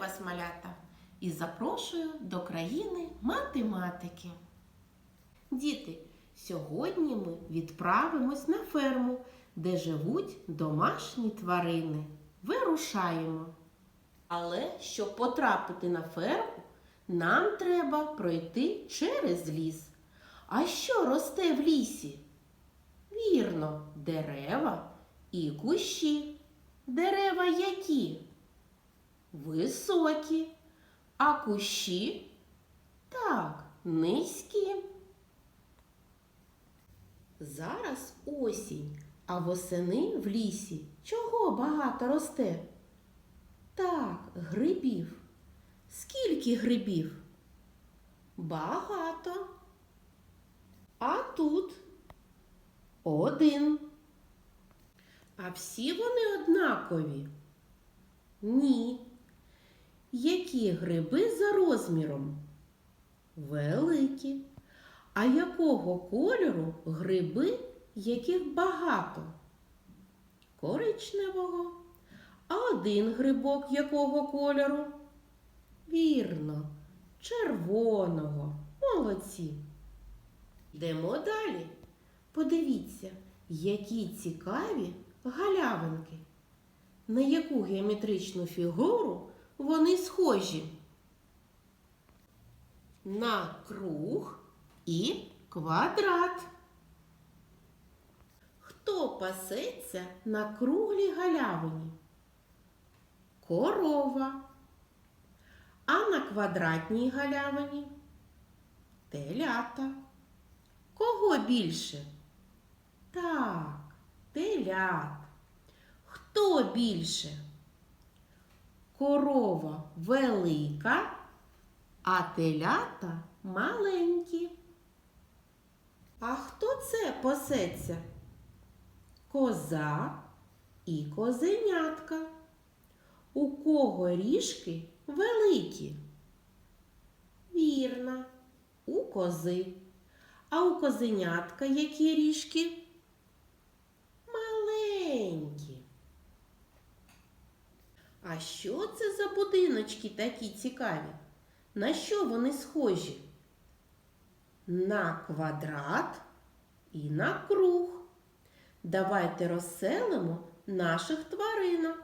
вас, малята, і запрошую до країни математики. Діти, сьогодні ми відправимось на ферму, де живуть домашні тварини. Вирушаємо. Але щоб потрапити на ферму, нам треба пройти через ліс. А що росте в лісі? Вірно, дерева і кущі. Дерева які? Високі, а кущі так, низькі. Зараз осінь, а восени в лісі чого багато росте? Так, грибів. Скільки грибів? Багато. А тут один. А всі вони однакові? Ні. Які гриби за розміром? Великі. А якого кольору гриби, яких багато? Коричневого. А один грибок якого кольору? Вірно, червоного. Молодці. Йдемо далі. Подивіться, які цікаві галявинки. На яку геометричну фігуру вони схожі? На круг і квадрат. Хто пасеться на круглій галявині? Корова. А на квадратній галявині телята. Кого більше? Так, телят. Хто більше? Корова велика, а телята маленькі. А хто це пасеться? Коза і козенятка. У кого ріжки великі? Вірно, у кози. А у козенятка які ріжки? Маленькі. А що це за будиночки такі цікаві? На що вони схожі? На квадрат і на круг. Давайте розселимо наших тваринок.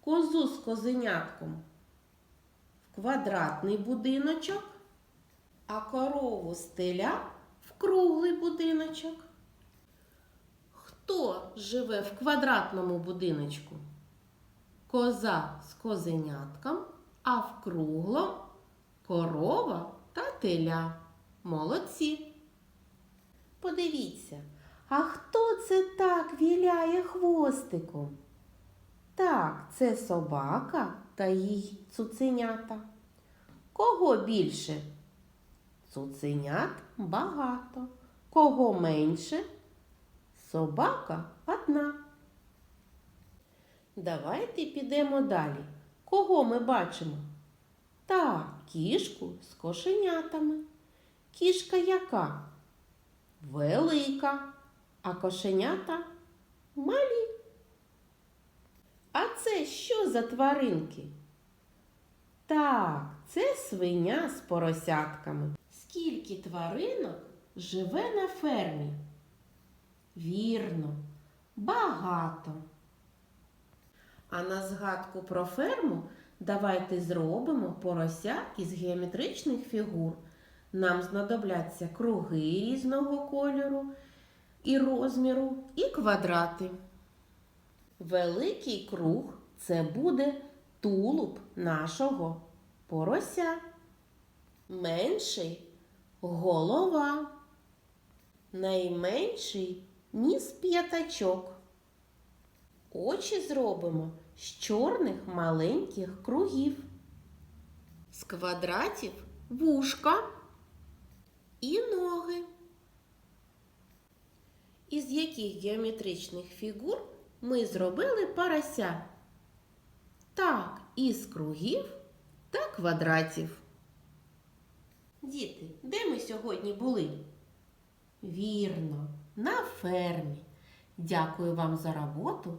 Козу з козенятком в квадратний будиночок, а корову з теля в круглий будиночок. Хто живе в квадратному будиночку? Коза з козенятком, а в круглом корова та теля. Молодці. Подивіться, а хто це так віляє хвостиком? Так, це собака та їй цуценята. Кого більше? Цуценят багато. Кого менше? Собака одна. Давайте підемо далі. Кого ми бачимо? Так, кішку з кошенятами. Кішка яка? Велика, а кошенята малі. А це що за тваринки? Так, це свиня з поросятками. Скільки тваринок живе на фермі? Вірно, багато. А на згадку про ферму давайте зробимо порося із геометричних фігур. Нам знадобляться круги різного кольору і розміру, і квадрати. Великий круг це буде тулуб нашого порося. Менший голова. Найменший ніс п'ятачок. Очі зробимо з чорних маленьких кругів. З квадратів вушка і ноги. Із яких геометричних фігур ми зробили парася? Так, із кругів та квадратів. Діти, де ми сьогодні були? Вірно, на фермі. Дякую вам за роботу.